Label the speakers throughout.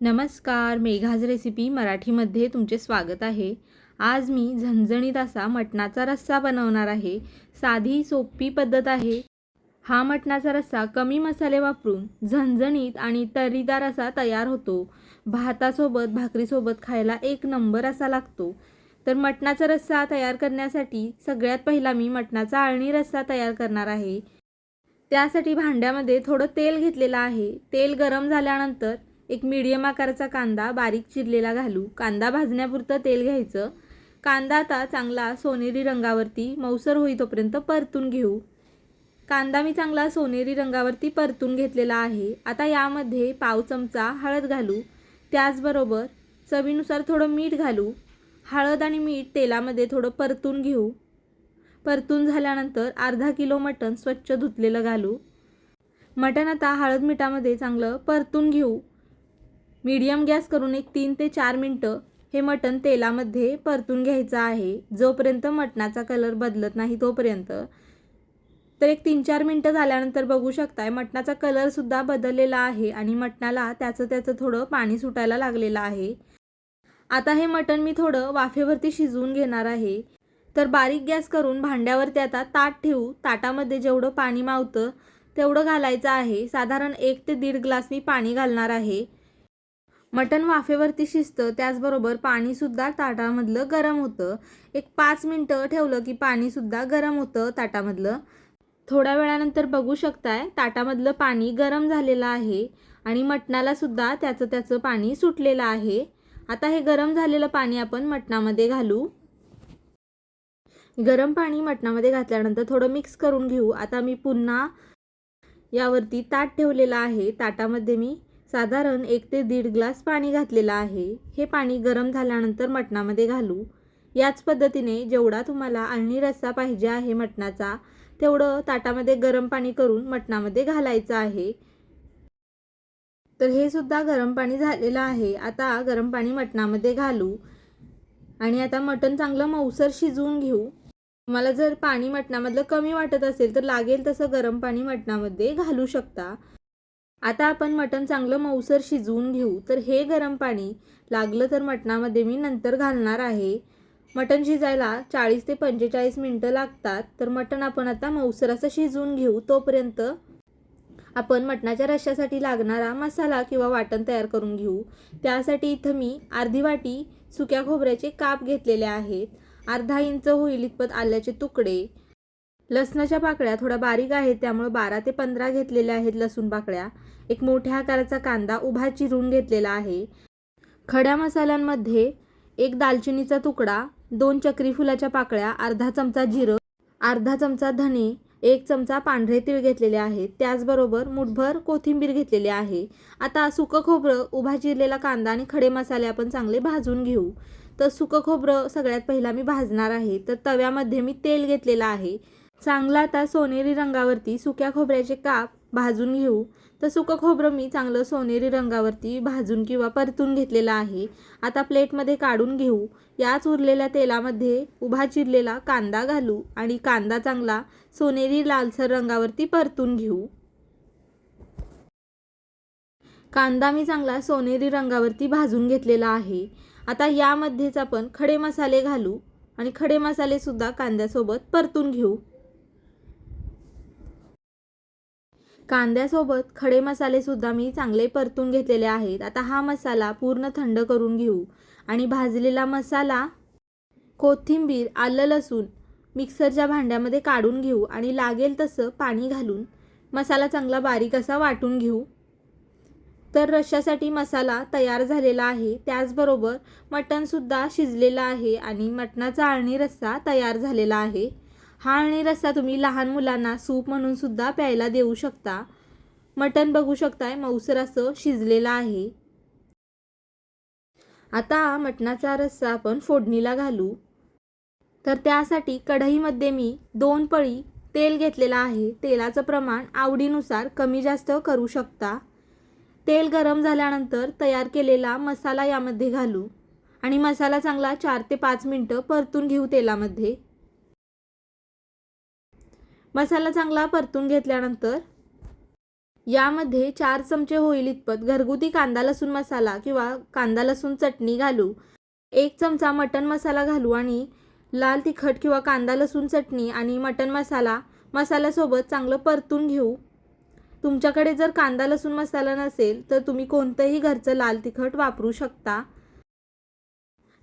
Speaker 1: नमस्कार मेघाज रेसिपी मराठीमध्ये तुमचे स्वागत आहे. आज मी झणझणीत असा मटणाचा रस्सा बनवणार आहे. साधी सोपी पद्धत आहे. हा मटणाचा रस्सा कमी मसाले वापरून झणझणीत आणि तर्रीदार असा तयार होतो. भातासोबत भाकरीसोबत खायला एक नंबर असा लागतो. तर मटणाचा रस्सा तयार करण्यासाठी सगळ्यात पहिला मी मटणाचा आळणी रस्सा तयार करणार आहे. त्यासाठी भांड्यामध्ये थोडं तेल घेतलेलं आहे. तेल गरम झाल्यानंतर एक मीडियम आकाराचा कांदा बारीक चिरलेला घालू. कांदा भाजण्यापुरतं तेल घ्यायचं. कांदा आता चांगला सोनेरी रंगावरती मौसर होई तोपर्यंत परतून घेऊ. कांदा मी चांगला सोनेरी रंगावरती परतून घेतलेला आहे. आता यामध्ये पाव चमचा हळद घालू. त्याचबरोबर चवीनुसार थोडं मीठ घालू. हळद आणि मीठ तेलामध्ये थोडं परतून घेऊ. परतून झाल्यानंतर अर्धा किलो मटण स्वच्छ धुतलेलं घालू. मटण आता हळद मिठामध्ये चांगलं परतून घेऊ. मीडियम गॅस करून एक तीन ते चार मिनटं हे मटण तेलामध्ये परतून घ्यायचं आहे. जोपर्यंत मटणाचा कलर बदलत नाही तोपर्यंत. तर एक तीन चार मिनटं झाल्यानंतर बघू शकताय मटणाचा कलरसुद्धा बदललेला आहे आणि मटणाला त्याचं त्याचं थोडं पाणी सुटायला लागलेलं आहे. आता हे मटण मी थोडं वाफेवरती शिजवून घेणार आहे. तर बारीक गॅस करून भांड्यावरती आता ताट ठेवू. ताटामध्ये जेवढं पाणी मावतं तेवढं घालायचं आहे. साधारण एक ते दीड ग्लास मी पाणी घालणार आहे. मटण वाफेवरती शिजतं त्याचबरोबर पाणीसुद्धा ताटामधलं गरम होतं. एक पाच मिनटं ठेवलं की पाणीसुद्धा गरम होतं ताटामधलं. थोड्या वेळानंतर बघू शकताय ताटामधलं पाणी गरम झालेलं आहे आणि मटणालासुद्धा त्याचं त्याचं पाणी सुटलेलं आहे. आता हे गरम झालेलं पाणी आपण मटणामध्ये घालू. गरम पाणी मटणामध्ये घातल्यानंतर थोडं मिक्स करून घेऊ. आता मी पुन्हा यावरती ताट ठेवलेलं आहे. ताटामध्ये मी साधारण एक ते दीड ग्लास पाणी घातलेलं आहे. हे पाणी गरम झाल्यानंतर मटणामध्ये घालू. याच पद्धतीने जेवढा तुम्हाला आळणी रस्सा पाहिजे आहे मटणाचा तेवढं ताटामध्ये गरम पाणी करून मटणामध्ये घालायचं आहे. तर हे सुद्धा गरम पाणी झालेलं आहे. आता गरम पाणी मटणामध्ये घालू. आणि आता मटण चांगलं मऊसर शिजवून घेऊ. तुम्हाला जर पाणी मटणामधलं कमी वाटत असेल तर लागेल तसं गरम पाणी मटणामध्ये घालू शकता. आता आपण मटण चांगलं मऊसर शिजवून घेऊ. तर हे गरम पाणी लागलं तर मटणामध्ये मी नंतर घालणार आहे. मटण शिजायला चाळीस ते पंचेचाळीस मिनटं लागतात. तर मटण आपण आता मऊसर असं शिजवून घेऊ. तोपर्यंत आपण मटणाच्या रश्श्यासाठी लागणारा मसाला किंवा वाटण तयार करून घेऊ. त्यासाठी इथं मी अर्धी वाटी सुक्या खोबऱ्याचे काप घेतलेले आहेत. अर्धा इंच होईल इतपत आल्याचे तुकडे. लसणाच्या पाकळ्या थोड्या बारीक आहेत त्यामुळे बारा ते पंधरा घेतलेल्या आहेत लसूण पाकळ्या. एक मोठ्या आकाराचा कांदा उभा चिरून घेतलेला आहे. खड्या मसाल्यांमध्ये एक दालचिनीचा तुकडा दोन चक्री फुलाच्या पाकळ्या अर्धा चमचा जिरं अर्धा चमचा धने एक चमचा पांढरे तीळ घेतलेले आहेत. त्याचबरोबर मुठभर कोथिंबीर घेतलेली आहे. आता सुकं खोबरं उभा चिरलेला कांदा आणि खडे मसाले आपण चांगले भाजून घेऊ. तर सुकं खोबरं सगळ्यात पहिला मी भाजणार आहे. तर तव्यामध्ये मी तेल घेतलेलं आहे. चांगला आता सोनेरी रंगावरती सुक्या खोबऱ्याचे काप भाजून घेऊ. तर सुकं खोबरं मी चांगलं सोनेरी रंगावरती भाजून किंवा परतून घेतलेलं आहे. आता प्लेटमध्ये काढून घेऊ. याच उरलेल्या तेलामध्ये उभा चिरलेला कांदा घालू आणि कांदा चांगला सोनेरी लालसर रंगावरती परतून घेऊ. कांदा मी चांगला सोनेरी रंगावरती भाजून घेतलेला आहे. आता यामध्येच आपण खडे मसाले घालू आणि खडे मसालेसुद्धा कांद्यासोबत परतून घेऊ. कांद्यासोबत खडे मसाले सुद्धा मी चांगले परतून घेतलेले आहेत. आता हा मसाला पूर्ण थंड करून घेऊ. आणि भाजलेला मसाला कोथिंबीर आलं लसूण मिक्सरच्या भांड्यामध्ये काढून घेऊ आणि लागेल तसं पाणी घालून मसाला चांगला बारीक असा वाटून घेऊ. तर रश्श्यासाठी मसाला तयार झालेला आहे. त्याचबरोबर मटणसुद्धा शिजलेलं आहे आणि मटणाचा आळणी रस्सा तयार झालेला आहे. हा आणि रस्सा तुम्ही लहान मुलांना सूप म्हणून सुद्धा प्यायला देऊ शकता. मटण बघू शकताय मऊसर असं शिजलेलं आहे. आता मटणाचा रस्सा आपण फोडणीला घालू. तर त्यासाठी कढईमध्ये मी दोन पळी तेल घेतलेलं आहे. तेलाचं प्रमाण आवडीनुसार कमी जास्त करू शकता. तेल गरम झाल्यानंतर तयार केलेला मसाला यामध्ये घालू. आणि मसाला चांगला चार ते पाच मिनटं परतून घेऊ तेलामध्ये. मसाला चांगला परतून घेतल्यानंतर यामध्ये चार चमचे होईल इतपत घरगुती कांदा लसूण मसाला किंवा कांदा लसूण चटणी घालू. एक चमचा मटण मसाला घालू आणि लाल तिखट किंवा कांदा लसूण चटणी आणि मटण मसाला मसाल्यासोबत चांगलं परतून घेऊ. तुमच्याकडे जर कांदा लसूण मसाला नसेल तर तुम्ही कोणतंही घरचं लाल तिखट वापरू शकता.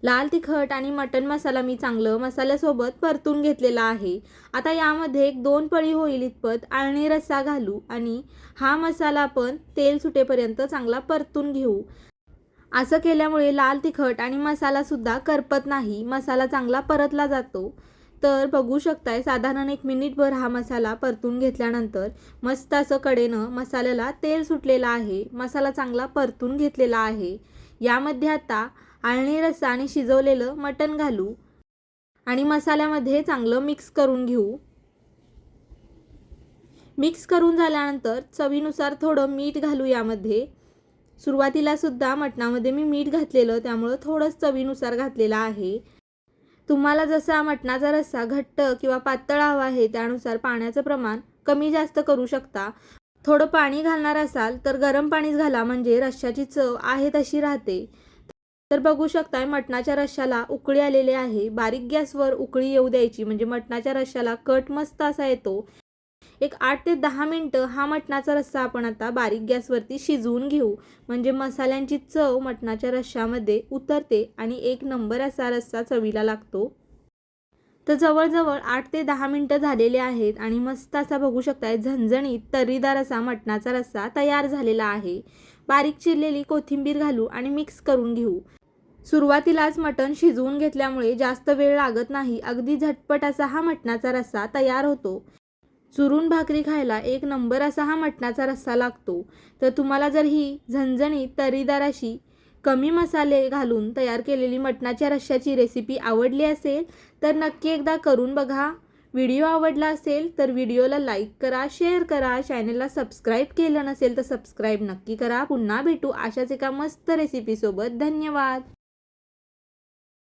Speaker 1: लाल तिखट आणि मटण मसाला मी चांगलं मसाल्यासोबत परतून घेतलेला आहे. आता यामध्ये एक दोन पळी होईल इतपत आळणी रस्सा घालू आणि हा मसाला आपण तेल सुटेपर्यंत चांगला परतून घेऊ. असं केल्यामुळे लाल तिखट आणि मसालासुद्धा करपत नाही मसाला चांगला परतला जातो. तर बघू शकताय साधारण एक मिनिटभर हा मसाला परतून घेतल्यानंतर मस्त असं कडेनं मसाल्याला तेल सुटलेलं आहे मसाला चांगला परतून घेतलेला आहे. यामध्ये आता आळणी रस्सा आणि शिजवलेलं मटण घालू आणि मसाल्यामध्ये चांगलं मिक्स करून घेऊ. मिक्स करून झाल्यानंतर चवीनुसार थोडं मीठ घालू यामध्ये. सुरुवातीला सुद्धा मटणामध्ये मी मीठ घातलेलं त्यामुळं थोडंच चवीनुसार घातलेलं आहे. तुम्हाला जसा मटणाचा रस्सा घट्ट किंवा पातळ हवा आहे त्यानुसार पाण्याचं प्रमाण कमी जास्त करू शकता. थोडं पाणी घालणार असाल तर गरम पाणीच घाला म्हणजे रश्श्याची चव आहे तशी राहते. तर बघू शकताय मटणाच्या रश्श्याला उकळी आलेली आहे. बारीक गॅसवर उकळी येऊ द्यायची. म्हणजे मटणाच्या रश्श्याला कट मस्त असा येतो. एक आठ ते दहा मिनटं हा मटणाचा रस्सा आपण आता बारीक गॅसवरती शिजवून घेऊ. म्हणजे मसाल्यांची चव मटणाच्या रश्श्यामध्ये उतरते आणि एक नंबर असा रस्सा चवीला लागतो. तर जवळजवळ आठ ते दहा मिनटं झालेले आहेत आणि मस्त असा बघू शकताय झणझणीत तर्रीदार असा मटणाचा रस्सा तयार झालेला आहे. बारीक चिरलेली कोथिंबीर घालू आणि मिक्स करून घेऊ. सुरुवातीलाच मटण शिजवून घेतल्यामुळे जास्त वेळ लागत नाही. अगदी झटपट असा हा मटणाचा रस्सा तयार होतो. चुरून भाकरी खायला एक नंबर असा हा मटणाचा रस्सा लागतो. तर तुम्हाला जर ही झणझणीत तरीदार अशी कमी मसाले घालून तयार केलेली मटणाच्या रश्श्याची रेसिपी आवडली असेल तर नक्की एकदा करून बघा. व्हिडिओ आवडला असेल तर व्हिडिओला लाईक करा शेअर करा चॅनलला सबस्क्राईब केलं नसेल तर सबस्क्राईब नक्की करा. पुन्हा भेटू अशाच एका मस्त रेसिपीसोबत धन्यवाद.